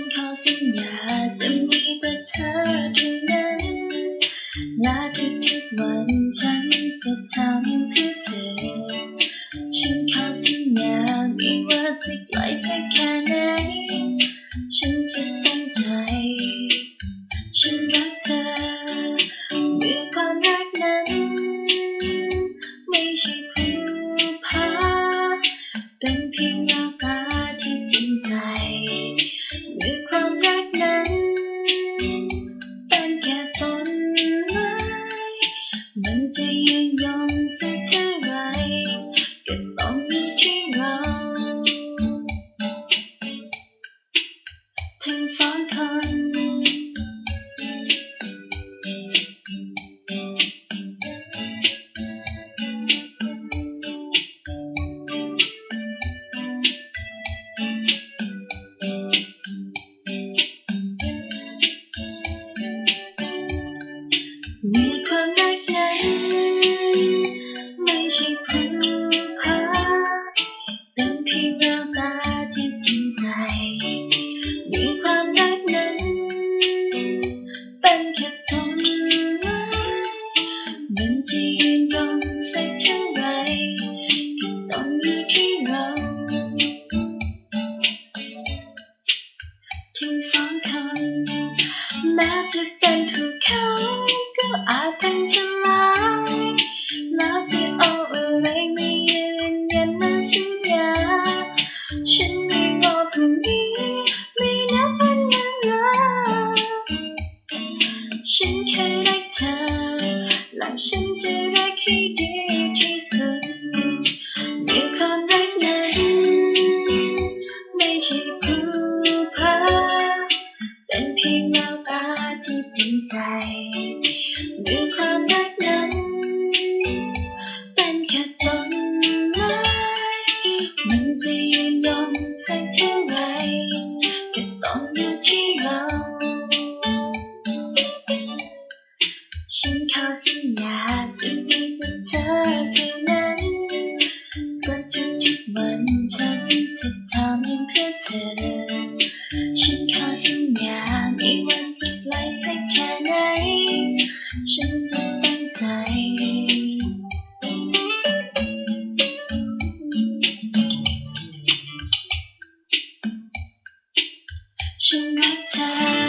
นเขาสัญญาจะมีแต่เธอตรง ยืนตรงสักเท่าไรต้องอยู่ที่เราทั้งสองคนแม้จะเป็นภูเขาก็อาจเป็นทะเลแล้วะเอาอะไรไม่ยืนยันมัสัญญาฉันไม่รอพรุ่งนี้ไม่นับเป็นเวลาฉันแค่ และฉันจะรักให้ดีที่สุดมีควรักนั้นไม่ใช่ผู้พาเป็นเพียงแววตาที่จริงใจ so my time.